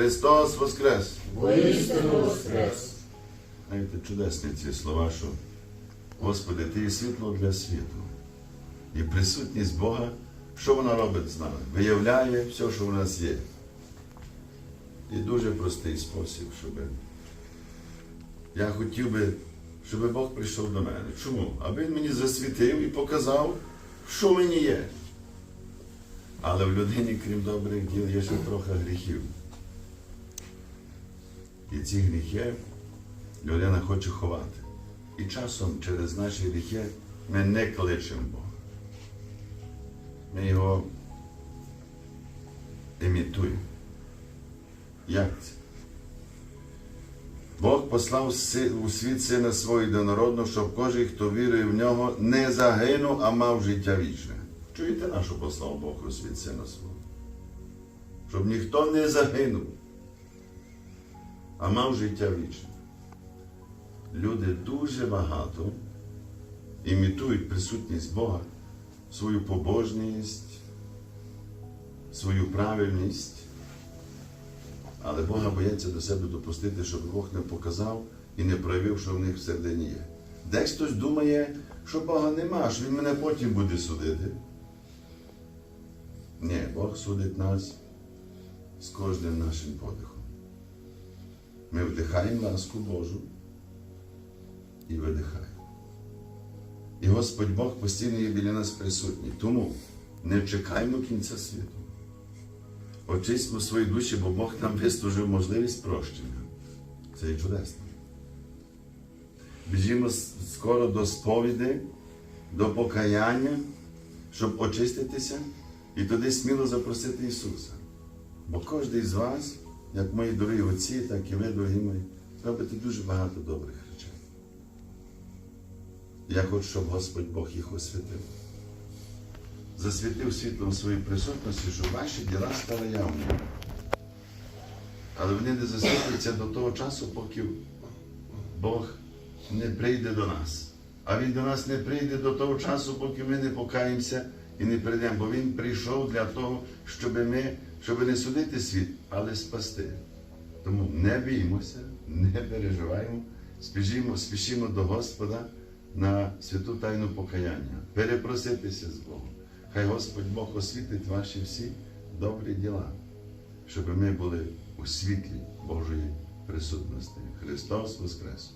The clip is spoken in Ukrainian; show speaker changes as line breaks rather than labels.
Христос Воскрес!
Воістину воскрес!
Знаєте, чудесні ці слова, що Господи, Ти є світло для світу. І присутність Бога, що вона робить з нами? Виявляє все, що в нас є. І дуже простий спосіб, щоб я хотів би, щоб Бог прийшов до мене. Чому? Аби Він мені засвітив і показав, що мені є. Але в людині, крім добрих діл, є ще трохи гріхів. І ці гріхи людина хоче ховати. І часом через наші гріхи ми не кличемо Бога. Ми його імітуємо. Як це? Бог послав у світ сина свого єдинородного, щоб кожен, хто вірує в нього, не загинув, а мав життя вічне. Чуєте, на що послав Бог у світ сина свого? Щоб ніхто не загинув, а мав життя вічне. Люди дуже багато імітують присутність Бога, свою побожність, свою правильність, але Бога бояться до себе допустити, щоб Бог не показав і не проявив, що в них всередині є. Десь хтось думає, що Бога нема, що Він мене потім буде судити. Ні, Бог судить нас з кожним нашим подихом. Ми вдихаємо ласку Божу і видихаємо. І Господь Бог постійно є біля нас присутній. Тому не чекаємо кінця світу. Очистимо свої душі, бо Бог нам вислужив можливість прощення. Це є чудесно. Біжімо скоро до сповіді, до покаяння, щоб очиститися і туди сміло запросити Ісуса. Бо кожен з вас, як мої дорогі отці, так і ви, дорогі мої, робите дуже багато добрих речей. Я хочу, щоб Господь Бог їх освятив. Засвітив світлом своєї присутності, щоб ваші діла стали явними. Але вони не засвітляться до того часу, поки Бог не прийде до нас. А Він до нас не прийде до того часу, поки ми не покаємося і не прийдемо. Бо Він прийшов для того, щоб ми, щоб не судити світ, але спасти. Тому не біймося, не переживаємо, спішимо, спішимо до Господа на святу тайну покаяння, перепроситися з Богом. Хай Господь Бог освітить ваші всі добрі діла, щоб ми були у світлі Божої присутності. Христос
Воскрес!